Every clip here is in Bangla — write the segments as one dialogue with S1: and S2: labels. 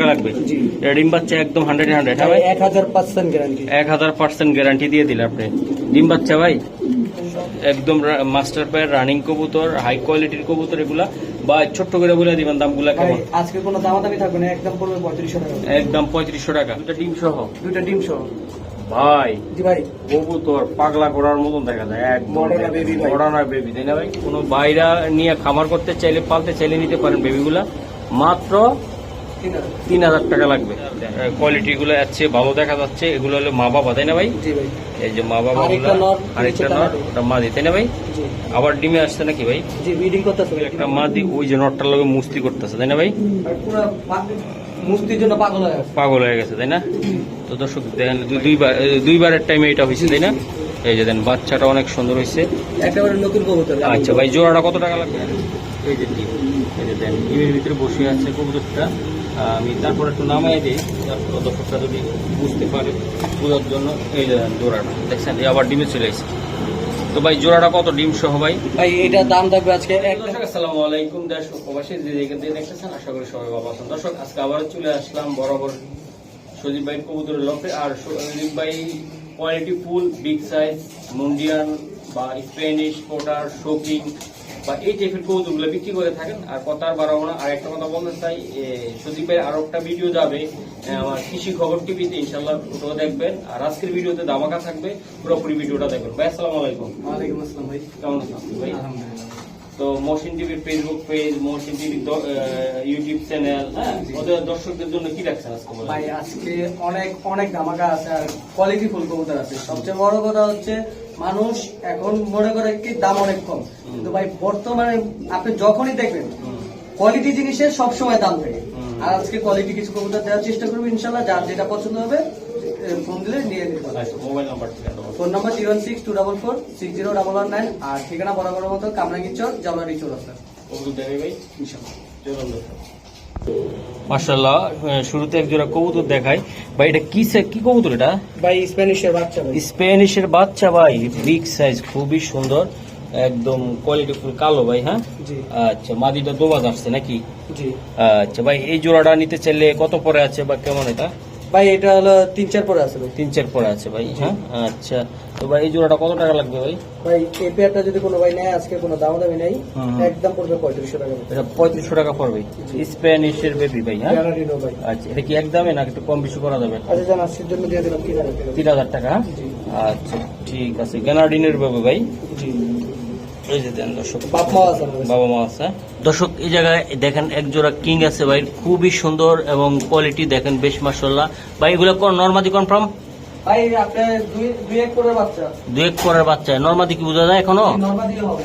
S1: টাকা লাগবে?
S2: জি।
S1: ডিম বাচ্চা একদম হান্ড্রেড হান্ড্রেড হ্যাঁ ভাই
S2: এক হাজার পার্সেন্ট গ্যারান্টি
S1: এক হাজার পার্সেন্ট গ্যারান্টি দিয়ে দিলে আপনি। ডিম বাচ্চা ভাই একদম মাস্টার পেয়ার রানিং কবুতর হাই কোয়ালিটির কবুতর এগুলা। বা ছোট্ট করে বলে দিবেন দামগুলা কেমন?
S2: আজকে কোনো দামাদামি থাকবে না একদম পড়বে পঁয়ত্রিশশো টাকা।
S1: একদম পঁয়ত্রিশশো টাকা। দুটা ডিম সহ?
S2: দুইটা ডিম সহ।
S1: ভাই
S2: জি ভাই।
S1: কবুতর পাগলা করার মতন দেখা যায়
S2: baby ভাই।
S1: বেবি তাই না ভাই? কোনো বাইরা নিয়ে খামার করতে চাইলে পালতে চাইলে নিতে পারেন বেবিগুলা মাত্র
S2: তিন হাজার
S1: টাকা লাগবে। কোয়ালিটি গুলো যাচ্ছে ভালো দেখা যাচ্ছে এগুলো হলো মা বাবা তাই না ভাই? এই যে মা বাবা
S2: আরেকটা টাকা।
S1: ওটা মাদি তাই না ভাই? আবার ডিমে আসছে নাকি ভাই? একটা মাদি ওই যে নটটার লগে মুস্তি করতেছে তাই না ভাই?
S2: মুস্তির জন্য পাগল হয়ে গেছে।
S1: পাগল হয়ে গেছে তাই না? তো দর্শক দেখেন দুইবার দুইবারের টাইমে এটা হয়েছে তাই না? এই যে দেন বাচ্চাটা অনেক সুন্দর হয়েছে।
S2: একেবারে নতুন কবুতর।
S1: আচ্ছা ভাই জোড়াটা কত টাকা লাগবে? এই যে ডিম এই যে দেন ডিমের ভিতরে বসে আছে কবুতরটা। আমি তারপর একটু নামাই দিই দর্শকরা যদি বুঝতে পারে বোঝার জন্য এই জোড়াটা দেখছেন এই আবার ডিমে চলে এসেছে। তো ভাই জোড়াটা কত? ডিম সহ ভাই?
S2: ভাই এটার দাম থাকবে আজকে এক
S1: দর্শক আসসালামু আলাইকুম দেশ প্রবাসী যে যেখান থেকে দেখতেছেন আশা করি সবাই ভালো আছেন। দর্শক আজকে আবার চলে আসলাম বরাবর সজীব ভাই কবুতরের লফে। আর সজীব ভাই কোয়ালিটি ফুল বিগ সাইজ মুন্ডিয়ান বা স্প্যানিশ পোটার শোকিং বা এই টাইপের কবুতরগুলো বিক্রি করে থাকেন। আর কথার বাড়াবো না আর একটা কথা বলতে চাই সজীব ভাই আরও একটা ভিডিও যাবে আমার কৃষি খবর টিভিতে ইনশাল্লাহ ওটাও দেখবেন। আর আজকের ভিডিওতে দামাকা থাকবে পুরোপুরি ভিডিওটা দেখবেন। ভাই আসসালামু আলাইকুম।
S2: ওয়ালাইকুম আসসালাম ভাই।
S1: কেমন আছেন ভাই?
S2: আলহামদুলিল্লাহ।
S1: তো মহসিন টিভির ফেসবুক পেজ মহসিন টিভির ইউটিউব চ্যানেল হ্যাঁ? ওদের দর্শকদের জন্য কি রাখছেন আজকে
S2: ভাই আজকে অনেক অনেক ধামাকা আছে আর কোয়ালিটি ফুল কবুতর আছে। সবচেয়ে বড় কথা হচ্ছে মানুষ এখন মনে করে কি দাম অনেক কম। কিন্তু ভাই বর্তমানে আপনি যখনই দেখবেন কোয়ালিটি জিনিসের সবসময় দাম থাকে। আর আজকে কোয়ালিটি কিছু কবুতর দেওয়ার চেষ্টা করব ইনশাল্লাহ। যার যেটা পছন্দ হবে ফোন দিলে নিয়ে নিতে phone number zero six two double four six zero double one nine আর ঠিকানা বরাবর মতো কামরাঙ্গি চর জামরানি চৌরাস্তা
S1: ভাই?
S2: ইনশাল্লাহ।
S1: মাশাআল্লাহ শুরুতে একজোড়া কবুতর দেখায় ভাই এটা কি কি কবুতর এটা?
S2: ভাই স্প্যানিশের বাচ্চা ভাই।
S1: স্প্যানিশের বাচ্চা ভাই বিগ সাইজ খুবই সুন্দর একদম কোয়ালিটি ফুল কালো ভাই হ্যাঁ? আচ্ছা মাদিটা দোবাজ আসছে নাকি?
S2: জি।
S1: আচ্ছা ভাই এই জোড়াটা নিতে চাইলে কত পরে আছে বা কেমন এটা?
S2: ভাই এটা হলো তিন চার পরে আছে ভাই।
S1: তিন চার পরে আছে ভাই হ্যাঁ? আচ্ছা। তো ভাই এই জোড়াটা কত টাকা লাগবে ভাই?
S2: ভাই এই পেয়ারটা যদি কোনো ভাই নেয় আজকে কোনো দাম দামি নেই একদম পড়বে পঁয়ত্রিশশো টাকা
S1: এটা পঁয়ত্রিশশো টাকা পড়বে। স্প্যানিশের বেবি ভাই হ্যাঁ? আচ্ছা এটা কি একদমে না একটু কম বেশি করা যাবে?
S2: আচ্ছা জান আজকের জন্য দিয়ে দিলাম তিন হাজার টাকা।
S1: হ্যাঁ? আচ্ছা ঠিক আছে। গ্যানার্ডিনের বেবি ভাই?
S2: জি।
S1: এই যে দেন দর্শক। বাবা মা আছে। এই জায়গায় দেখেন এক জোড়া কিং আছে ভাই। খুবই সুন্দর এবং কোয়ালিটি দেখেন বেশ মাসাল্লাহ ভাই এগুলো কোন নর্মাদি কনফার্ম
S2: ভাই দুই দুই এক করে বাচ্চা।
S1: দু এক পরের বাচ্চা। নর্মাদি কি বোঝা যায় এখনও?
S2: নর্মাদি হবে।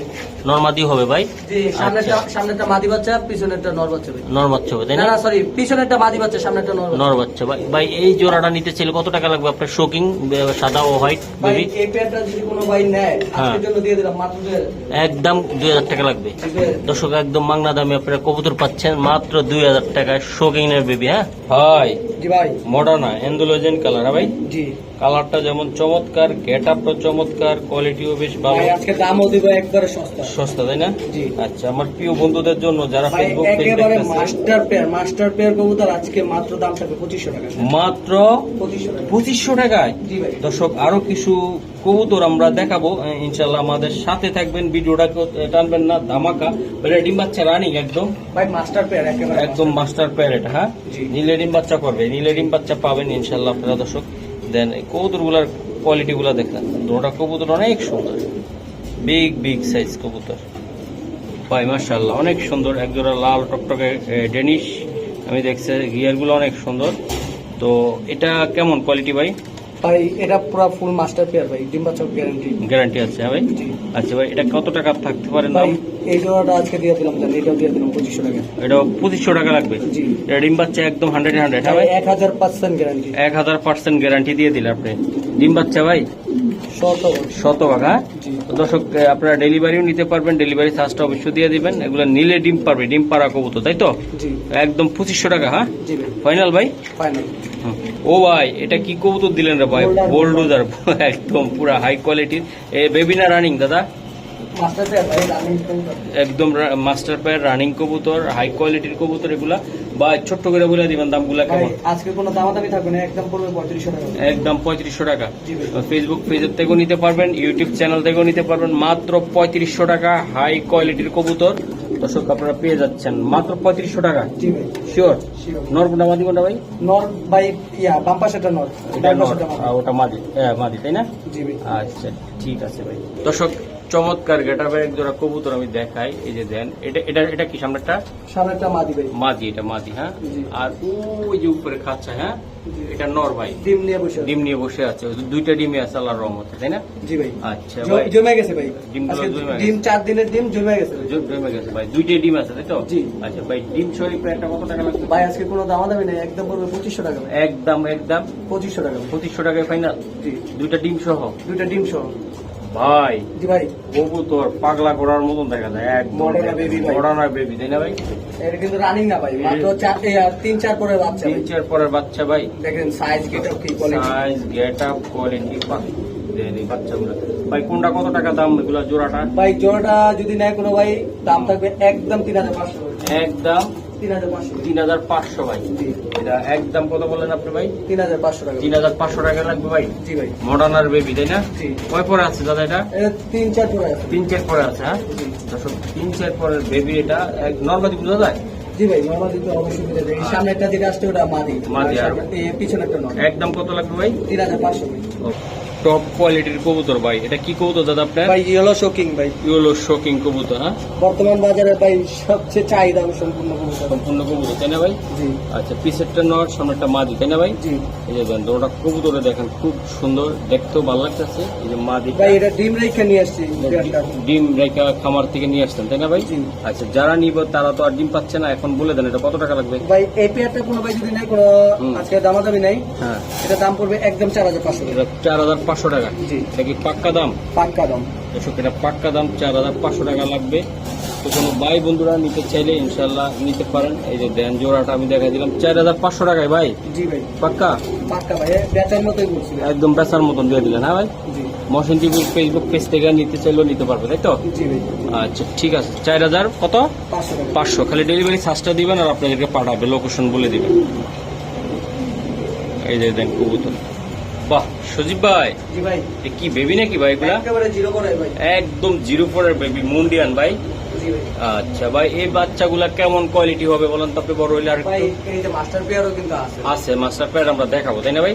S1: নর্মাদি হবে ভাই?
S2: জি
S1: আচ্ছা।
S2: মাদি বাচ্চা পিছনেরটা নর বাচ্চা ভাই।
S1: নর বাচ্চা হবে তাই
S2: না?
S1: না
S2: না সরি পিছনেরটা মাদি বাচ্চা সামনেরটা নর
S1: নর বাচ্চা ভাই। ভাই এই জোড়াটা নিতে চাইলে কত টাকা লাগবে আপনার? শোকিং সাদা ও হোয়াইট বেবি?
S2: এই পেয়ারটা যদি কোনো ভাই নেয়
S1: হ্যাঁ।
S2: জন্য দিয়ে দিলাম মাত্র দুই হাজার।
S1: একদম দুই হাজার টাকা লাগবে। দর্শক একদম মাংনা দামে আপনারা কবুতর পাচ্ছেন মাত্র দুই হাজার টাকায় শোকিং এর বেবি হ্যাঁ? ভাই
S2: জি ভাই।
S1: মডার্না এন্ডোলোজেন কালার হ্যাঁ ভাই?
S2: জি।
S1: কালারটা যেমন চমৎকার গেট আপটা চমৎকার কোয়ালিটিও বেশ ভালো।
S2: আজকে দামও দিব একবারে সস্তা।
S1: সস্তা তাই না?
S2: জি।
S1: আচ্ছা আমার প্রিয় বন্ধুদের জন্য যারা ফেসবুক পেজ
S2: একেবারে মাস্টার পেয়ার মাস্টার পেয়ার কবুতর আজকে মাত্র দাম থাকবে পঁচিশশো টাকা।
S1: মাত্র
S2: পঁচিশশো টাকা।
S1: পঁচিশশো টাকায়?
S2: জি ভাই।
S1: দর্শক আরও কিছু কবুতর আমরা দেখাবো। আহ, ইনশাল্লাহ আমাদের সাথে থাকবেন ভিডিওটা টানবেন না ধামাকা। এটা ডিম বাচ্চা রানিং একদম।
S2: ভাই মাস্টার পেয়ার একেবারে
S1: একদম মাস্টার প্যারেট হ্যাঁ?
S2: জি।
S1: নীলে ডিম বাচ্চা করবে নীলে ডিম বাচ্চা পাবেন ইনশাল্লাহ আপনারা দর্শক। দেন কবুতরগুলার কোয়ালিটি গুলা দেখেন। দুটা কবুতর অনেক সুন্দর। বিগ বিগ সাইজ কবুতর। ভাই মার্শাল্লাহ অনেক সুন্দর। একজোড়া লাল টকটকে ডেনিশ আমি দেখছি গিয়ারগুলো অনেক সুন্দর। তো এটা কেমন কোয়ালিটি ভাই?
S2: ভাই এটা পুরো ফুল মাস্টার পেয়ার ভাই ডিম বাচ্চা গ্যারান্টি
S1: গ্যারান্টি আছে হ্যাঁ ভাই? আচ্ছা ভাই এটা কত টাকা থাকতে পারে দাম
S2: এই জোড়াটা আজকে দিয়ে দিলাম জান এটাও দিয়ে দিলাম পঁচিশশো টাকা।
S1: এটা পঁচিশশো টাকা লাগবে?
S2: জি।
S1: এটা ডিম বাচ্চা একদম হান্ড্রেড হান্ড্রেড হ্যাঁ
S2: এক হাজার পার্সেন্ট গ্যারান্টি
S1: এক হাজার পার্সেন্ট গ্যারান্টি দিয়ে দিলে আপনি। ডিম বাচ্চা ভাই? শতভাগ। হ্যাঁ? দর্শক আপনারা ডেলিভারিও নিতে পারবেন ডেলিভারি চার্জটা অবশ্যই দিয়ে দিবেন। এগুলো নিলে ডিম পারবে ডিম পাড়া কবুতর তাই তো? একদম পঁচিশশো টাকা হ্যাঁ? ফাইনাল ভাই।
S2: ফাইনাল
S1: ও ভাই এটা কি কবুতর দিলেন রে ভাই. বোল্ডোজার একদম পুরা হাই কোয়ালিটির এ বেবি না রানিং দাদা? একদম মাস্টার পেয়ার রানিং কবুতর হাই কোয়ালিটির কবুতর এগুলা। বা ছোট্ট করে বলে দিবেন দামগুলা কেমন?
S2: আজকে কোনো দামাদামি থাকবে না একদম পড়বে পঁয়ত্রিশশো টাকা।
S1: একদম পঁয়ত্রিশশো টাকা। ফেসবুক পেজের থেকেও নিতে পারবেন ইউটিউব চ্যানেল থেকেও নিতে পারবেন। মাত্র পঁয়ত্রিশশো টাকা হাই কোয়ালিটির কবুতর। দর্শক আপনারা পেয়ে যাচ্ছেন। মাত্র পঁয়ত্রিশশো টাকা। Sure
S2: Sure.
S1: নরকুন্ডা মাদি কোনটা ভাই?
S2: নর ভাই ইয়া বাম পাশেটা নর।
S1: এটা নর। ওটা মাদি। হ্যাঁ মাদি তাই না? আচ্ছা ঠিক আছে ভাই। দর্শক চমৎকার গেটাবে এক জোড়া কবুতর আমি দেখাই। এই যে দেন এটা এটা এটা কি সামনেটা
S2: সামনেটা মাদি ভাই।
S1: মাদি এটা মাদি হ্যাঁ? আর ওই যে উপরে খাচ্ছে হ্যাঁ? এটা নর ভাই।
S2: ডিম নিয়ে বসে
S1: ডিম নিয়ে বসে আছে। দুইটা ডিমে আছে আল্লাহর রহমতে তাই না?
S2: জি ভাই।
S1: আচ্ছা ভাই।
S2: জমে গেছে ভাই।
S1: ডিমগুলো
S2: আজকে
S1: জমে গেছে।
S2: ডিম চার দিনের ডিম জমে গেছে
S1: জমে গেছে ভাই। দুইটাই ডিম আছে তাই তো?
S2: জি।
S1: আচ্ছা ভাই ডিম শরীফ একটা কত টাকা লাগবে?
S2: ভাই আজকে কোনো দামাদামি নেই। একদম পড়বে পঁচিশশো টাকা
S1: একদম একদম।
S2: পঁচিশশো টাকা ভাই।
S1: পঁচিশশো টাকায় ফাইনাল
S2: জি।
S1: দুইটা ডিম সহ?
S2: দুইটা ডিম সহ।
S1: ভাই
S2: জি ভাই।
S1: কবুতর পাগলা করার মতন দেখা যায় একদম
S2: baby ভাই।
S1: বেবি তাই না ভাই?
S2: এটা কিন্তু রানিং না ভাই মাত্র চার তিন চার পরে বাচ্চা
S1: তিন চার পরের বাচ্চা ভাই।
S2: দেখেন সাইজ গেট কি quality
S1: size get up quality বাচ্চাগুলো। ভাই কোনটা কত টাকা দাম এগুলা জোড়াটা?
S2: ভাই জোড়াটা যদি নেয় কোনো ভাই দাম থাকবে একদম তিন হাজার পাঁচশো।
S1: একদম
S2: তিন হাজার পাঁচশো।
S1: ভাই। এটা একদম কত বললেন আপনি ভাই?
S2: তিন হাজার পাঁচশো টাকা।
S1: তিন হাজার পাঁচশো টাকা লাগবে ভাই?
S2: জি ভাই।
S1: বেবি তাই না? কয় পরে আছে দাদা এটা?
S2: তিন চার পরে আছে।
S1: তিন চার পরে আছে হ্যাঁ? তিন চার পরের বেবি এটা নর্মালি বোঝা যায়?
S2: জি ভাই নর্মাল দিতে অবশ্যই দিতে দেয় সামনে একটা যেটা আসছে ওটা মাদি।
S1: মাদি আর-
S2: পিছনে একটা নয়।
S1: একদম কত লাগবে ভাই?
S2: তিন হাজার পাঁচশো।
S1: টপ কোয়ালিটির কবুতর ভাই। এটা কি কবুতর দাদা আপনার?
S2: ভাই ইয়েলো শোকিং ভাই।
S1: ইউলো শোকিং কবুতর হ্যাঁ?
S2: বর্তমান বাজারে ভাই সবচেয়ে চাহিদা সম্পূর্ণ কবুতর।
S1: সম্পূর্ণ কবুতর তাই না ভাই?
S2: জি।
S1: আচ্ছা পিসেরটা নট সামনেরটা মাদি তাই না ভাই?
S2: জি।
S1: এই যে দেন ওটা কবুতরে দেখেন খুব সুন্দর দেখতেও ভালো লাগতেছে। এই যে মাদি
S2: ভাই এটা ডিম রেখে নিয়ে আসছি।
S1: ডিম রেখা খামার থেকে নিয়ে আসছেন তাই না ভাই?
S2: জি।
S1: আচ্ছা যারা নিব তারা তো আর ডিম পাচ্ছে না এখন বলে দেন এটা কত টাকা লাগবে?
S2: ভাই এই পেয়ারটা কোনো ভাই যদি নেয় কোনো। আজকে দামাদামি নেই
S1: হ্যাঁ।
S2: এটা দাম পড়বে একদম চার হাজার পাঁচশো
S1: চার হাজার পাঁচশো টাকা। এটা কি পাক্কা দাম?
S2: পাক্কা দাম।
S1: দর্শক এটা পাক্কা দাম চার হাজার পাঁচশো টাকা লাগবে। তো কোনো ভাই বন্ধুরা নিতে চাইলে ইনশাল্লাহ নিতে পারেন। এই যে দেন জোড়াটা আমি দেখা দিলাম। চার হাজার পাঁচশো টাকায় ভাই?
S2: জি ভাই।
S1: পাক্কা?
S2: পাক্কা ভাই বেচার মতোই বলছি
S1: একদম বেচার মতন দিয়ে দিলেন হ্যাঁ ভাই? মহসিন টিভি ফেসবুক পেজ থেকে নিতে চাইলেও নিতে পারবে তাই তো? আচ্ছা ঠিক আছে। চার হাজার কত?
S2: পাঁচশো
S1: পাঁচশো। খালি ডেলিভারি চার্জটা দিবেন আর আপনাদেরকে পাঠাবে লোকেশন বলে দিবেন। এই যে দেন কবুতর। বাহ সজীব ভাই।
S2: জি ভাই।
S1: কি বেবি নাকি ভাই এগুলা?
S2: একেবারে জিরো করে ভাই।
S1: একদম জিরো ফোরের বেবি মুন্ডিয়ান ভাই। আচ্ছা ভাই এই বাচ্চাগুলা কেমন কোয়ালিটি হবে বলেন তো আপনি বড় হইলে আর
S2: মাস্টার পেয়ারও কিন্তু আছে।
S1: আছে মাস্টার প্যাড আমরা দেখাবো তাই না ভাই?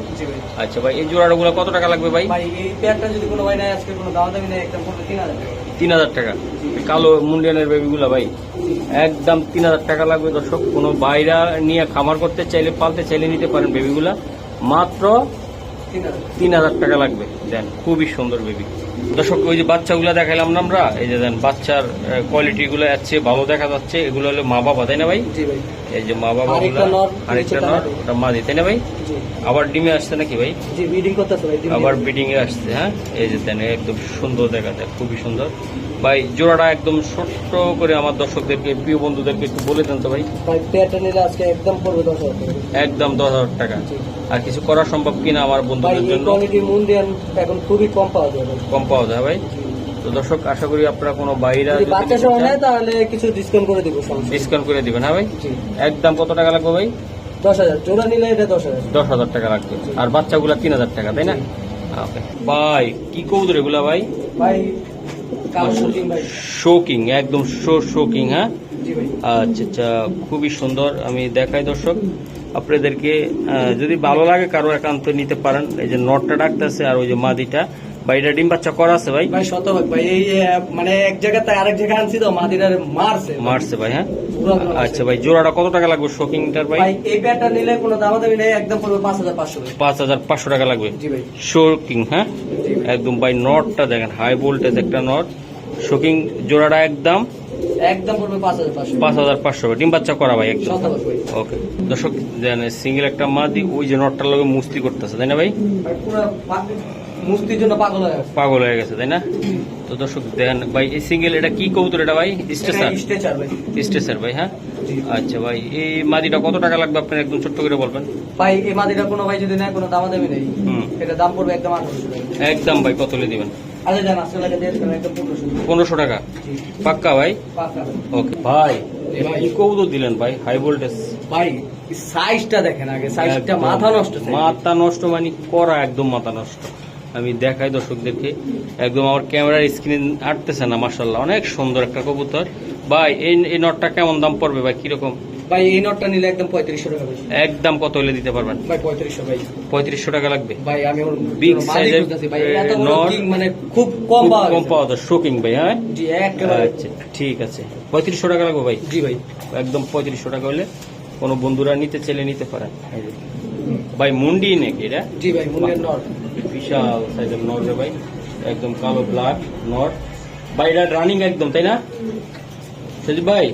S1: আচ্ছা ভাই এই জোড়াগুলো কত টাকা লাগবে ভাই?
S2: ভাই এই পেয়ারটা যদি কোনো ভাই নেয় আজকে কোনো দাম দামি নেই একদম পড়বে তিন হাজার টাকা।
S1: তিন হাজার টাকা। কালো মুন্ডিয়ানের বেবিগুলা ভাই। একদম তিন হাজার টাকা লাগবে দর্শক। কোনো বাইরা নিয়ে খামার করতে চাইলে পালতে চাইলে নিতে পারেন বেবিগুলা মাত্র
S2: তিন হাজার
S1: টাকা লাগবে। দেন খুবই সুন্দর বেবি দর্শক ওই যে বাচ্চাগুলো দেখাইলাম না আমরা? এই যে দেন বাচ্চার কোয়ালিটি গুলো আছে ভালো দেখা যাচ্ছে এগুলো হলো মা বাবা তাই না ভাই?
S2: জি ভাই।
S1: এই যে মা বাবা
S2: আরেকটা মাদি।
S1: ওটা মাদি তাই না ভাই?
S2: জি।
S1: আবার ডিমে আসছে নাকি ভাই?
S2: জি ব্রিডিং করতেছে ভাই
S1: আবার। বিডিং এ আসছে হ্যাঁ? এই যে দেন একদম সুন্দর দেখা যায় খুবই সুন্দর। ভাই জোড়াটা একদম ছোট্ট করে আমার দর্শকদেরকে প্রিয় বন্ধুদেরকে একটু বলে দেন তো ভাই।
S2: ভাই পেয়ারটা নিলে আজকে একদম পড়বে দশ হাজার
S1: একদম দশ হাজার টাকা। আর কিছু করা সম্ভব কিনা আমার বন্ধুদের জন্য?
S2: কোয়ালিটির মুন্ডিয়ান এখন খুবই কম পাওয়া যায়
S1: কম পাওয়া যায় ভাই। তো দর্শক আশা করি আপনারা কোনো বাইরা
S2: বাচ্চা সহ নেয় তাহলে কিছু ডিসকাউন্ট করে দিব
S1: ডিসকাউন্ট করে দিবেন হ্যাঁ ভাই? একদম কত টাকা লাগবে ভাই?
S2: দশ হাজার। জোড়া নিলে এটা দশ হাজার।
S1: দশ হাজার টাকা লাগবে। আর বাচ্চাগুলা তিন হাজার টাকা তাই না? ওকে। ভাই কি কবুতর এগুলা ভাই?
S2: ভাই
S1: শোকিং একদম শো শোকিং হ্যাঁ? আচ্ছা আচ্ছা খুবই সুন্দর। আমি দেখাই দর্শক আপনাদেরকে যদি ভালো লাগে কারও একান্ত নিতে পারেন। এই যে নটটা ডাকতেছে আর ওই যে মাদিটা বা এটা ডিম বাচ্চা করা আছে ভাই?
S2: ভাই শতভাগ ভাই এই মানে এক জায়গা থেকে আরেক জায়গায় আনছি তো মাদিরারে মারছে।
S1: মারছে ভাই হ্যাঁ? আচ্ছা ভাই জোড়াটা কত টাকা লাগবে শোকিংটার ভাই?
S2: ভাই এই প্যান্টটা নিলে কোনো দামাদামি নেই একদম পড়বে পাঁচ হাজার পাঁচশো ভাই
S1: পাঁচ হাজার পাঁচশো টাকা লাগবে।
S2: জি ভাই।
S1: শোকিং হ্যাঁ? একদম ভাই নটটা দেখেন হাই ভোল্টেজ একটা নট। শোকিং জোড়াটা একদম?
S2: একদম পড়বে পাঁচ হাজার পাঁচশো
S1: পাঁচ হাজার পাঁচশো ডিম বাচ্চা করা ভাই একদম।
S2: ভাই।
S1: ওকে। দর্শক সিঙ্গেল একটা মাদি ওই যে নটটার লগে মুস্তি করতেছে তাই না ভাই?
S2: ভাই পুরো মুস্তির জন্য পাগল হয়ে গেছে।
S1: পাগল হয়ে গেছে তাই না? তো দর্শক দেখেন ভাই এই সিঙ্গেল এটা কি কবুতর এটা ভাই? স্টেশন
S2: স্ট্রেচার ভাই।
S1: স্টেশন ভাই হ্যাঁ? আচ্ছা ভাই এই মাদিটা কত টাকা লাগবে আপনি একদম ছোট্ট করে বলবেন?
S2: ভাই এই মাদিরা কোনো ভাই যদি নেয় কোনো দামাদামি নেই। এটা দাম পড়বে একদম আঠারোশো
S1: একদম ভাই কত দিবেন?
S2: আচ্ছা পনেরোশো
S1: টাকা। পাক্কা ভাই? ওকে। ভাই কি কবুতর দিলেন ভাই হাই ভোল্টেজ
S2: ভাই সাইজটা দেখেন আগে সাইজটা মাথা নষ্ট
S1: মাথা নষ্ট মানে করা একদম মাথা নষ্ট। আমি দেখাই দর্শকদেরকে। একদম আমার ক্যামেরার স্ক্রিন আটতেছে না মাসাল্লাহ অনেক সুন্দর একটা কবুতর। ভাই এই এই নটটা কেমন দাম পড়বে ভাই? কীরকম?
S2: ভাই এই নটটা নিলে একদম পঁয়ত্রিশশো টাকা
S1: একদম কত হলে দিতে পারবেন?
S2: ভাই পঁয়ত্রিশশো ভাই।
S1: পঁয়ত্রিশশো টাকা লাগবে?
S2: ভাই আমি মানে খুব কম
S1: কম পাওয়া যায়। শোকিং ভাই হ্যাঁ?
S2: জি
S1: আচ্ছা ঠিক আছে। পঁয়ত্রিশশো টাকা লাগবে ভাই?
S2: জি ভাই।
S1: একদম পঁয়ত্রিশশো টাকা হলে কোনো বন্ধুরা নিতে চাইলে নিতে পারেন। এই যে। ভাই মুন্ডি নাকি এটা?
S2: জি ভাই মুন্ডি নর।
S1: বিশাল সাইজের নর রে ভাই। একদম কালো ব্ল্যাক নর। ভাই এটা রানিং একদম তাই না? সজিব ভাই?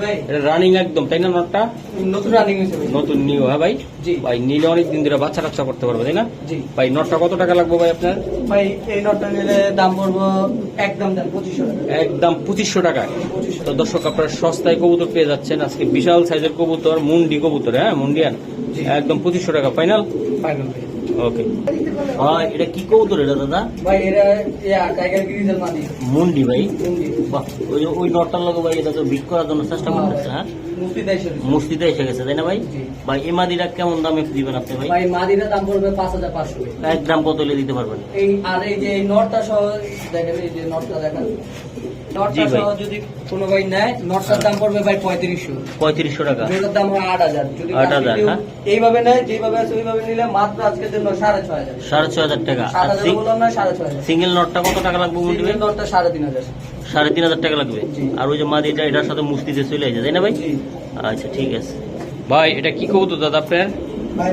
S2: ভাই।
S1: এটা রানিং একদম তাই না নটটা?
S2: নতুন রানিং হয়েছে
S1: নতুন নিউ হ্যাঁ ভাই? ভাই নিলে অনেক দিন ধরে বাচ্চা কাচ্চা করতে পারবে তাই না? ভাই নটটা কত টাকা লাগবে ভাই আপনার?
S2: ভাই এই নটটা নিলে দাম পড়ব একদম পঁচিশশো
S1: একদম পঁচিশশো টাকা তো দর্শক আপনারা সস্তায় কবুতর পেয়ে যাচ্ছেন। আজকে বিশাল সাইজের কবুতর মুন্ডি কবুতর হ্যাঁ মুন্ডিয়ান। একদম পঁচিশশো টাকা ফাইনাল
S2: ফাইনাল
S1: ওকে ভাই এটা কি কবুতর এটা দাদা?
S2: ভাই এরা ইয়া টাইগার গ্রিজেল মাদি।
S1: মুন্ডি ভাই। বাহ ওই ওই নটটার লগে ভাই এটা তো বিক করার জন্য চেষ্টা করতেছে হ্যাঁ?
S2: দেয় শরীর।
S1: মুস্তিতে এসে গেছে তাই না ভাই? ভাই এই মাদিটা কেমন দামে দিবেন আপনি ভাই?
S2: ভাই মাদিরা দাম পড়বে পাঁচ হাজার পাঁচশো।
S1: এক দাম কত দিতে পারবেন?
S2: এই আর এই যে নটটা সহ দেখেন এই যে নটটা দেখেন। নটটা সহ যদি কোনো ভাই নেয় নটটার দাম পড়বে ভাই পঁয়ত্রিশশো।
S1: পঁয়ত্রিশশো টাকা।
S2: যেটার দাম হয় আট হাজার। যদি
S1: 8,000
S2: কেউ? এইভাবে নেয় যেভাবে আছে ওইভাবে নিলে মাত্র আজকের জন্য সাড়ে ছয় হাজার।
S1: সাড়ে ছয় হাজার টাকা।
S2: সাত হাজার বললাম না সাড়ে ছয় হাজার।
S1: সিঙ্গেল নটটা কত টাকা লাগবে
S2: সিঙ্গেল নটটা সাড়ে তিন হাজার।
S1: সাড়ে তিন হাজার টাকা লাগবে। আর ওই যে মাদিটা এটার সাথে মুস্তিতে চলে আসে তাই না ভাই? আচ্ছা ঠিক আছে। ভাই এটা কি কবুতর দাদা আপনার?
S2: ভাই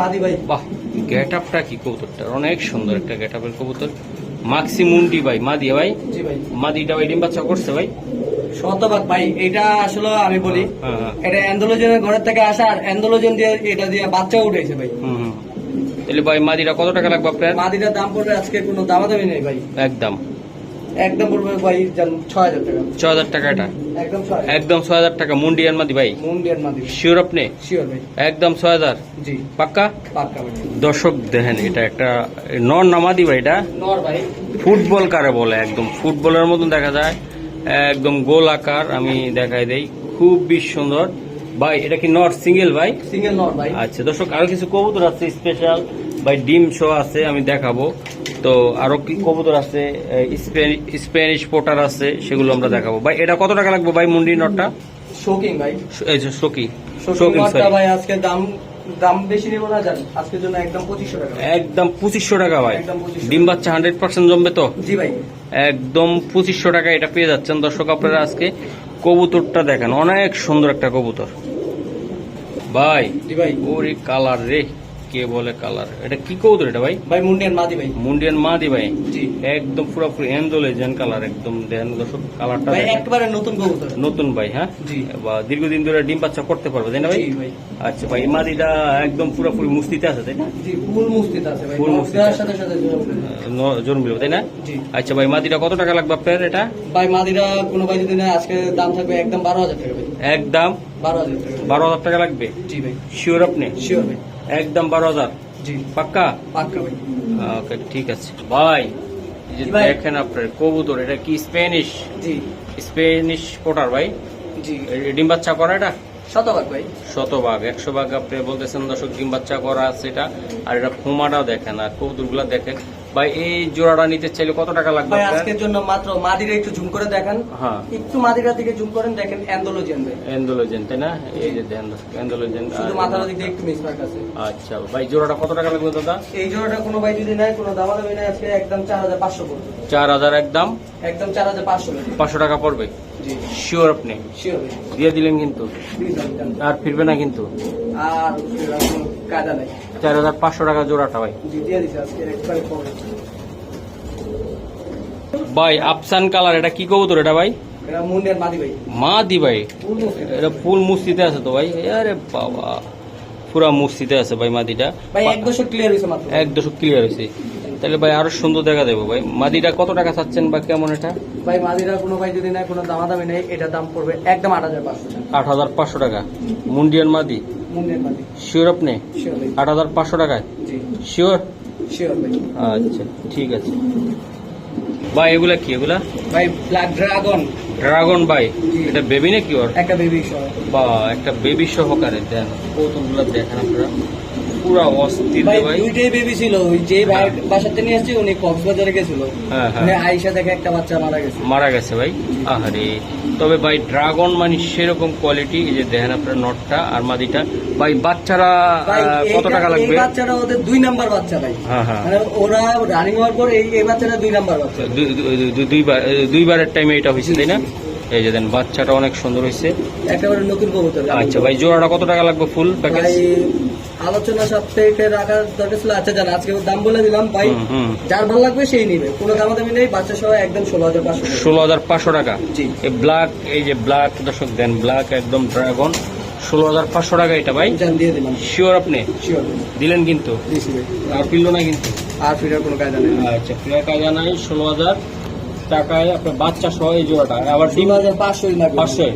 S2: মাদি ভাই?
S1: বাহ গেট আপটা কি কবুতরটা অনেক সুন্দর একটা গেট আপের কবুতর। মাক্সি মুন্ডি ভাই মাদি ভাই। মাদিটা ভাই। ডিম বাচ্চা করছে ভাই।
S2: শতভাগ ভাই এটা আসলে আমি বলি
S1: হ্যাঁ হ্যাঁ
S2: এটা অ্যান্ডোলোজেনের ঘরের থেকে আসা আর অ্যান্ডোলোজেন দিয়ে এটা দিয়ে বাচ্চা উঠেছে ভাই।
S1: তাহলে ভাই মাদিটা কত টাকা লাগবে আপনার?
S2: মাদিটার দাম পড়বে আজকে কোনো দামাদামি নেই ভাই।
S1: একদম।
S2: একদম পড়বে ভাই ছয় হাজার টাকা।
S1: ছ হাজার টাকা এটা?
S2: একদম ছয়
S1: একদম ছয় হাজার টাকা। মুন্ডিয়ান মাদি ভাই?
S2: মুন্ডিয়ান মাদি
S1: শিওর আপনি?
S2: শিওর ভাই।
S1: একদম ছয় হাজার?
S2: জি।
S1: পাক্কা?
S2: পাক্কা
S1: দর্শক দেখেন এটা একটা ভাই এটা?
S2: নর ভাই।
S1: ফুটবল কারে বলে একদম ফুটবলের মতন দেখা যায়। একদম গোল আকার আমি দেখাই দেই। খুব খুবই সুন্দর। ভাই এটা কি নট সিঙ্গেল ভাই?
S2: সিঙ্গেল নর ভাই।
S1: আচ্ছা দর্শক আরও কিছু কবুতর আছে স্পেশাল। ভাই ডিম শো আছে আমি দেখাবো। তো আরও কি কবুতর আছে স্প্যানিশ পোটার আছে সেগুলো আমরা দেখাবো। ভাই এটা কত টাকা লাগবে ভাই মুন্ডি নটটা?
S2: শোকিং ভাই।
S1: এই যে
S2: শোকিং
S1: শোকিং
S2: ভাই আজকে দাম দাম বেশি নেব না জান আজকের জন্য একদম টাকা।
S1: একদম টাকা ভাই। ডিম বাচ্চা হান্ড্রেড পার্সেন্ট জমবে তো?
S2: জি ভাই।
S1: একদম টাকা এটা পেয়ে যাচ্ছেন। দর্শক আপনারা আজকে কবুতরটা দেখেন। অনেক সুন্দর একটা কবুতর। ভাই
S2: জি ভাই।
S1: ওরে কালার রে। কে বলে কালার এটা কি কবুতর এটা ভাই?
S2: ভাই মুন্ডিয়ান মাদি ভাই।
S1: মুন্ডিয়ান মাদি ভাই?
S2: জি।
S1: একদম পুরোপুরি এন্ডোলে যেন কালার একদম দেন দর্শক কালারটা
S2: ভাই একবারে নতুন কবুতর
S1: নতুন ভাই হ্যাঁ?
S2: জি।
S1: বা দীর্ঘদিন ধরে ডিম বাচ্চা করতে পারবে তাই না ভাই? আচ্ছা ভাই মাদিটা একদম পুরোপুরি মুস্তিতে আছে তাই না?
S2: জি ফুল মুস্তিত আছে ভাই।
S1: ফুল মুস্তিত।
S2: সাথে সাথে
S1: জন্ম তাই না?
S2: জি।
S1: আচ্ছা ভাই মাদিটা কত টাকা লাগবে আপনার এটা?
S2: ভাই মাদিরা কোনো ভাই যদি আজকে দাম থাকবে একদম বারো হাজার টাকা ভাই।
S1: একদম?
S2: বারো হাজার টাকা।
S1: বারো হাজার টাকা লাগবে?
S2: জি ভাই।
S1: শিওর আপনি?
S2: শিওর ভাই।
S1: একদম বারো হাজার?
S2: জি।
S1: পাক্কা?
S2: পাক্কা ভাই।
S1: ওকে ঠিক আছে। ভাই যে দেখেন আপনার কবুতর এটা কি স্প্যানিশ
S2: জি।
S1: স্প্যানিশ কোটার ভাই?
S2: জি।
S1: ডিম বাচ্চা করা এটা?
S2: শতভাগ ভাই।
S1: শতভাগ একশো ভাগ আপনি বলতেছেন দশক ডিম বাচ্চা করা আছে এটা। আর এটা ফোমাটাও দেখেন আর কবুতরগুলা দেখেন। ভাই এই জোড়াটা নিতে চাইলে কত টাকা লাগবে
S2: ভাই আজকের জন্য মাত্র মাদিরা একটু জুম করে দেখেন।
S1: হ্যাঁ।
S2: একটু মাদিরা দিকে জুম করেন দেখেন ভাই।
S1: এন্ডোলোজেন তাই না? এই যে
S2: শুধু মাথার দিকে একটু মিসমার্ক আছে।
S1: আচ্ছা ভাই জোড়াটা কত টাকা লাগবে দাদা?
S2: এই জোড়াটা কোনো ভাই যদি নেয় কোনো দামা দামি নেয় আজকে একদম চার হাজার পাঁচশো পড়বে।
S1: চার হাজার একদম?
S2: একদম চার হাজার পাঁচশো
S1: পাঁচশো টাকা পড়বে?
S2: জি।
S1: শিওর আপনি?
S2: শিওর
S1: দিয়ে দিলেন কিন্তু। আর ফিরবে না কিন্তু?
S2: আর কায়দা নেই।
S1: চার হাজার পাঁচশো টাকা জোড়াটা ভাই। ভাই আফসান কালার এটা কি কবুতর এটা ভাই?
S2: এটা ভাই।
S1: মা দি ভাই এটা ফুল মুস্তিতে আছে তো ভাই? আরে বাবা পুরা মুস্তিতে আছে ভাই মাদিটা।
S2: ভাই এক দশক ক্লিয়ার হয়েছে মাত্র।
S1: এক দশক ক্লিয়ার হয়েছে তাহলে ভাই আরও সুন্দর দেখা দেবো ভাই। মাদিটা কত টাকা চাচ্ছেন বা কেমন এটা?
S2: ভাই মাদিরা কোনো ভাই যদি নেয় কোনো দামা দামি নেই এটা দাম পড়বে একদম আট হাজার পাঁচশো
S1: আট হাজার পাঁচশো টাকা। মুন্ডিয়ান মাদি?
S2: মুন্ডিয়ান মাদি
S1: শিওর আপনি? আট হাজার পাঁচশো টাকায়?
S2: জি।
S1: শিওর
S2: শিওর ভাই।
S1: আচ্ছা ঠিক আছে। ভাই এগুলা কি? এগুলা?
S2: ভাই ব্ল্যাক ড্রাগন
S1: ড্রাগন ভাই? এটা বেবি নাকি ওর?
S2: একটা বেবি সহ।
S1: বা একটা বেবি সহকারে। দেন কৌতুকগুলো দেখেন আপনারা। পুরা অস্থির
S2: ভাই দুইটাই বেবি ছিল ওই যে ভাই বাসাতে নিয়ে আসছি উনি কক্সবাজারে গেছিল।
S1: হ্যাঁ হ্যাঁ।
S2: উনি আইসা দেখে একটা বাচ্চা মারা গেছে।
S1: মারা গেছে ভাই। আহারে। তবে ভাই ড্রাগন মানে সেরকম কোয়ালিটি এই যে দেখেন আপনার নটটা আর মাদিটা। ভাই বাচ্চারা কত টাকা লাগবে?
S2: বাচ্চাটা ওদের দুই নাম্বার বাচ্চা ভাই।
S1: হ্যাঁ হ্যাঁ।
S2: মানে ওরা রানিং হওয়ার পর এই বাচ্চাটা দুই নাম্বার বাচ্চা।
S1: দুইবার দুইবারের টাইমে এটা হয়েছে তাই না? এই যে দেন বাচ্চাটা অনেক সুন্দর হয়েছে
S2: একেবারে নতুন কবুতর
S1: আচ্ছা ভাই জোড়াটা কত টাকা লাগবে ফুল প্যাকেজ
S2: আলোচনা সাপ্তাহিকে রাখার দরকার ছিল। আচ্ছা জান আজকে দাম বলে দিলাম। ভাই। যার ভালো লাগবে সেই নিবে। কোনো দামাদামি নেই বাচ্চা সহ একদম ষোলো হাজার পাঁচশো
S1: ষোলো হাজার পাঁচশো টাকা?
S2: জি।
S1: এই ব্ল্যাক এই যে ব্ল্যাক দর্শক দেন ব্ল্যাক একদম ড্রাগন ষোলো হাজার পাঁচশো টাকা এটা ভাই?
S2: দিয়ে দিলাম।
S1: শিওর আপনি? দিলেন কিন্তু? আর কিনলো না কিন্তু?
S2: আর ফিরার কোনো কায়দা নেই।
S1: আচ্ছা ফ্ল্যাট কাজা নাই ষোলো হাজার। টাকায় আপনার বাচ্চা সহ এই জোড়াটা। আবার ডিম
S2: হাজার পাঁচশোই লাগবে।
S1: পাঁচশো।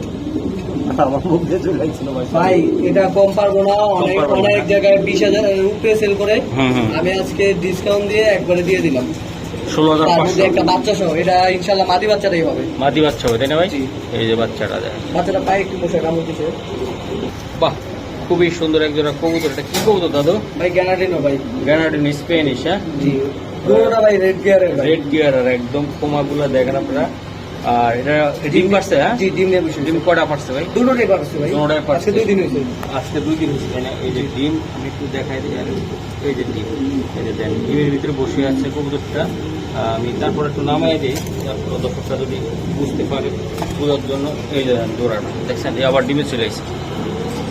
S1: আমার মুখে চলে আসছিল ভাই
S2: ভাই এটা কম পারব না অনেক অনেক জায়গায় বিশ হাজার উপরে সেল করে
S1: হুম হুম।
S2: আমি আজকে ডিসকাউন্ট দিয়ে একবারে দিয়ে দিলাম।
S1: ষোলো হাজার পাঁচশো।
S2: একটা বাচ্চা সহ এটা ইনশাল্লাহ মাদি বাচ্চাটাই হবে।
S1: মাদি বাচ্চা হবে তাই না ভাই? এই যে বাচ্চাটা দেয়
S2: বাচ্চাটা পায়ে একটু মশা কামড় দিছে।
S1: বাহ খুবই সুন্দর একজোড়া কবুতর। এটা কি কবুতর দাদু?
S2: ভাই গ্যানাডিনো ভাই।
S1: গ্যানাডিন স্পেনিশ হ্যাঁ?
S2: জি। পুরোটা ভাই রেড গিয়ারের
S1: রেড গিয়ার আর একদম কোমাগুলো দেখেন আপনারা। আর এটা ডিম পারছে হ্যাঁ?
S2: জি ডিম নিয়ে বসে
S1: ডিম কটা পারছে ভাই?
S2: দুটোটাই পারছে ভাই।
S1: দুটোটাই পারছে।
S2: আজকে দুই দিন হয়েছে।
S1: আজকে দুই দিন হচ্ছে তাই না এই যে ডিম আমি একটু দেখাই দিই আর এই যে ডিম। এই যে দেন ডিমের ভিতরে বসে আছে কবুতরটা। আমি তারপর একটু নামাই দিই তারপর দর্শকরা যদি বুঝতে পারে বোঝার জন্য এই যে দেখছেন আবার ডিমে চলে এসেছে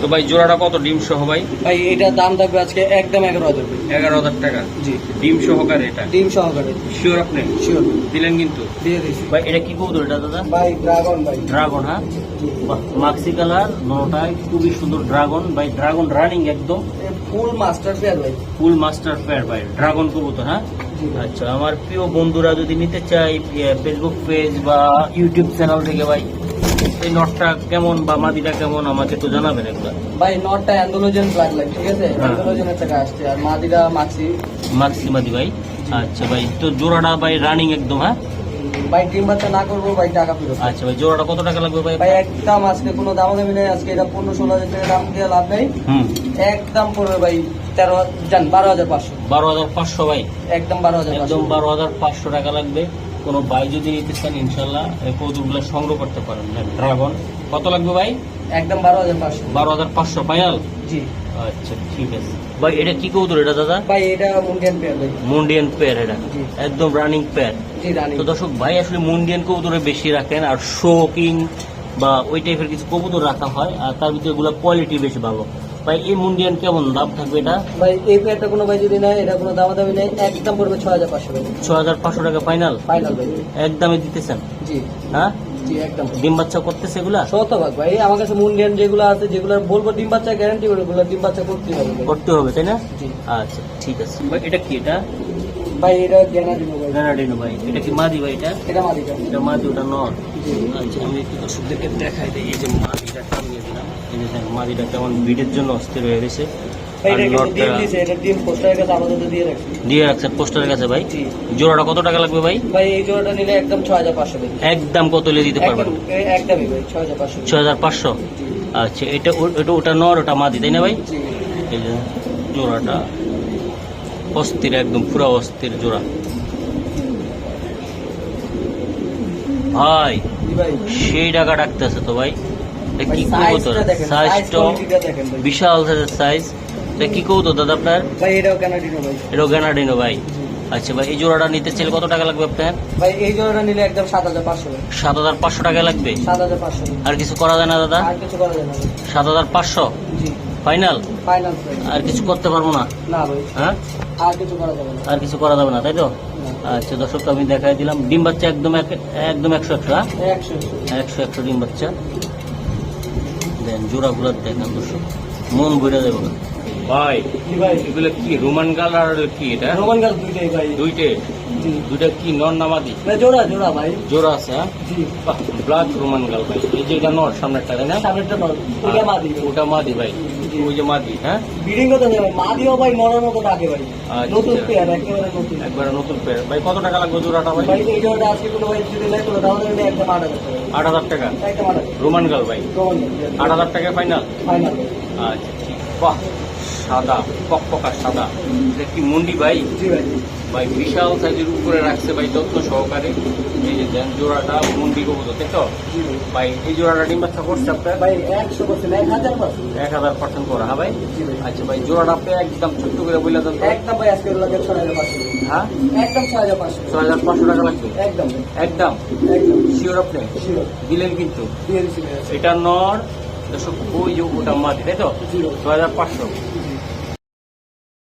S1: তো ভাই জোড়াটা কত? ডিম সহ ভাই?
S2: ভাই এটার দাম থাকবে আজকে একদম এগারো হাজার
S1: এগারো হাজার টাকা?
S2: জি।
S1: ডিম সহকারে এটা?
S2: ডিম সহকারে।
S1: শিওর আপনি?
S2: শিওর
S1: দিলেন কিন্তু?
S2: দিয়ে দিয়েছি
S1: ভাই এটা কি কবুতর এটা দাদা?
S2: ভাই ড্রাগন ভাই।
S1: ড্রাগন হ্যাঁ? মাক্সি কালার নটায় খুবই সুন্দর ড্রাগন। ভাই ড্রাগন রানিং একদম।
S2: ফুল মাস্টার পেয়ার ভাই।
S1: ফুল মাস্টার পেয়ার ভাই ড্রাগন কবুতর হ্যাঁ? আচ্ছা আমার প্রিয় বন্ধুরা যদি নিতে চাই ফেসবুক পেজ বা ইউটিউব চ্যানেল থেকে ভাই এই নটটা কেমন বা মাদিটা কেমন আমাকে একটু জানাবেন একবার।
S2: ভাই নটটা অ্যান্ডোলোজেন ব্ল্যাক লাইট ঠিক আছে। অ্যান্ডোলোজেনের টাকা আসছে আর মাদিরা মাক্সি
S1: মাক্সি মাদি ভাই। আচ্ছা ভাই তো জোড়াটা ভাই রানিং একদম হ্যাঁ?
S2: ভাই ডিম বাচ্চা না করব ভাই টাকা ফেরত।
S1: আচ্ছা ভাই জোড়াটা কত টাকা লাগবে ভাই?
S2: ভাই একদম আজকে কোনো দাম দামি নেই আজকে এটা পনেরো ষোলো হাজার টাকা দাম দিয়ে লাভ নেই।
S1: হুম।
S2: একদম পড়বে ভাই তেরো জান বারো হাজার পাঁচশো।
S1: বারো হাজার পাঁচশো ভাই?
S2: একদম বারো হাজার
S1: একদম বারো হাজার পাঁচশো টাকা লাগবে। কোনো ভাই যদি নিতে চান ইনশাল্লাহ এই কৌতুকগুলো সংগ্রহ করতে পারেন। ড্রাগন। কত লাগবে ভাই?
S2: একদম বারো হাজার পাঁচশো।
S1: বারো হাজার পাঁচশো ফাইনাল
S2: জি।
S1: আচ্ছা ঠিক আছে। ভাই এটা কি কৌতুক এটা দাদা?
S2: ভাই এটা মুন্ডিয়ান পেয়ার
S1: মুন্ডিয়ান পেয়ার এটা? একদম রানিং পেয়ার। তো দর্শক ভাই আসলে মুন্ডিয়ান কবুতরে বেশি রাখেন আর শোকিং বা ওই টাইপের কিছু কবুতর রাখা হয় আর তার ভিতরে এগুলো কোয়ালিটি বেশি ভালো। ভাই এই মুন্ডিয়ান কেমন দাম থাকবে এটা?
S2: ভাই এই পেয়ারটা কোনো ভাই যদি নেয় এটা কোনো দাম দামি নেই একদম পড়বে ছয় হাজার পাঁচশো টাকা।
S1: ছ হাজার পাঁচশো টাকা ফাইনাল
S2: ফাইনাল ভাই।
S1: একদমই দিতেছেন?
S2: জি।
S1: হ্যাঁ?
S2: একদম।
S1: ডিম বাচ্চা করতেছে এগুলা?
S2: শতভাগ ভাই আমার কাছে মুন্ডিয়ান যেগুলো আছে যেগুলো বলব ডিম বাচ্চা গ্যারান্টি ওগুলো ডিম বাচ্চা করতে হবে।
S1: করতে হবে তাই না?
S2: জি।
S1: আচ্ছা ঠিক আছে। ভাই এটা কি এটা?
S2: ভাই এটা দিব ভাই।
S1: গ্রানাডিনো ভাই। এটা কি মাদি ভাই এটা?
S2: এটা মালিকা
S1: এটা মাদি। ওটা নর। আচ্ছা আমি একটু দর্শকদেরকে দেখাই দিই এই যে মাদিটা টানিয়ে দিলাম। এই যে মাদিটা কেমন ভিড়ের জন্য অস্থির হয়ে গেছে।
S2: পোস্টারের কাছে দিয়ে রাখছি।
S1: পোস্টারের কাছে ভাই? জোড়াটা কত টাকা লাগবে ভাই?
S2: ভাই এই জোড়াটা নিলে একদম ছয় হাজার পাঁচশো
S1: একদম কত লে দিতে পারবেন?
S2: একদম একদমই ভাই ছয় হাজার পাঁচশো
S1: ছ হাজার পাঁচশো? আচ্ছা এটা ওটা নর ওটা মাদি তাই না ভাই? এই জোড়াটা। অস্থির একদম পুরো অস্থির জোড়া। ভাই সেই টাকা ডাকতেছে তো ভাই। এটা কি
S2: দেখেন সাইজ
S1: সাইজটা বিশাল সাইজের সাইজ এটা কি কবুতর দাদা আপনার?
S2: ভাই এটাও ক্যানাডিনো ভাই।
S1: এটাও গ্যানাডিনো ভাই। আচ্ছা ভাই এই জোড়াটা নিতে চাইলে কত টাকা লাগবে আপনার?
S2: ভাই এই জোড়াটা নিলে একদম সাত হাজার পাঁচশো
S1: সাত হাজার পাঁচশো টাকা লাগবে?
S2: সাত হাজার পাঁচশো
S1: আর কিছু করা যায় না দাদা?
S2: আর কিছু করা যায় না
S1: সাত হাজার পাঁচশো?
S2: জি।
S1: ফাইনাল
S2: ফাইনাল
S1: আর কিছু করতে পারব না?
S2: না ভাই।
S1: হ্যাঁ?
S2: আর কিছু করা যাবে না।
S1: আর কিছু করা যাবে না তাই তো? আচ্ছা দর্শক আমি দেখাই দিলাম। ডিম বাচ্চা একদম এক- একদম একশো একশো হ্যাঁ?
S2: একশো একশো।
S1: একশো একশো ডিম বাচ্চা। দেন জোড়াগুলো দেখেন দর্শক। মন ভরে দেবো না। ভাই এগুলো কি রোমান কালার কি এটা?
S2: রোমান গাছ দুইটাই ভাই।
S1: দুইটে
S2: জি।
S1: দুইটা কি নর নামাদি
S2: না জোড়া জোড়া ভাই।
S1: জোড়া আছে হ্যাঁ?
S2: জি।
S1: ব্লাক রোমান গাল ভাই। এই যে এটা নর সামনেরটা তাই না?
S2: সামনেরটা নয় ওটা মাদি।
S1: ওটা মাদি ভাই ওই যে মাদি হ্যাঁ?
S2: ব্রিডিং করতে হবে মা দিও ভাই মরার মতো ডাকে ভাই।
S1: আচ্ছা।
S2: নতুন পেয়ার একেবারে নতুন।
S1: একবারে নতুন পেয়ার ভাই কত টাকা লাগবে জোড়াটা ভাই?
S2: ভাই এই জোড়াটা আজকে কোনো ভাই যদি নেয় তাহলে আমি একদম আট হাজার টাকা
S1: আট হাজার টাকা?
S2: একদম আট হাজার
S1: রোমান গাল ভাই? আট হাজার টাকা ফাইনাল
S2: ফাইনাল
S1: আচ্ছা বাহ সাদা পকপকা সাদা। এটা কি মুন্ডি ভাই?
S2: ভাই।
S1: ভাই বিশাল সাইজের উপরে রাখছে ভাই যত্ন সহকারে। এই যে দেন জোড়াটা মুন্ডি কবুতর তাই তো?
S2: ভাই।
S1: এই জোড়াটা ডিম বাচ্চা করছে আপনার?
S2: ভাই একশো পার্সেন্ট এক হাজার পার্সেন্ট
S1: এক হাজার পার্সেন্ট করা হ্যাঁ ভাই? আচ্ছা ভাই জোড়াটা আপনি একদম ছোট্ট করে বলে দেন তো।
S2: একদম ভাই আজকে লাগে ছয় হাজার পাঁচশো।
S1: হ্যাঁ?
S2: একদম ছয় হাজার পাঁচশো।
S1: ছয় হাজার পাঁচশো টাকা লাগবে?
S2: একদম।
S1: একদম?
S2: একদম।
S1: শিওর আপনি?
S2: শিওর
S1: দিলেন কিন্তু? এটা নর দর্শক ওই যে ওটা মাদি তাই তো? ছয় হাজার পাঁচশো।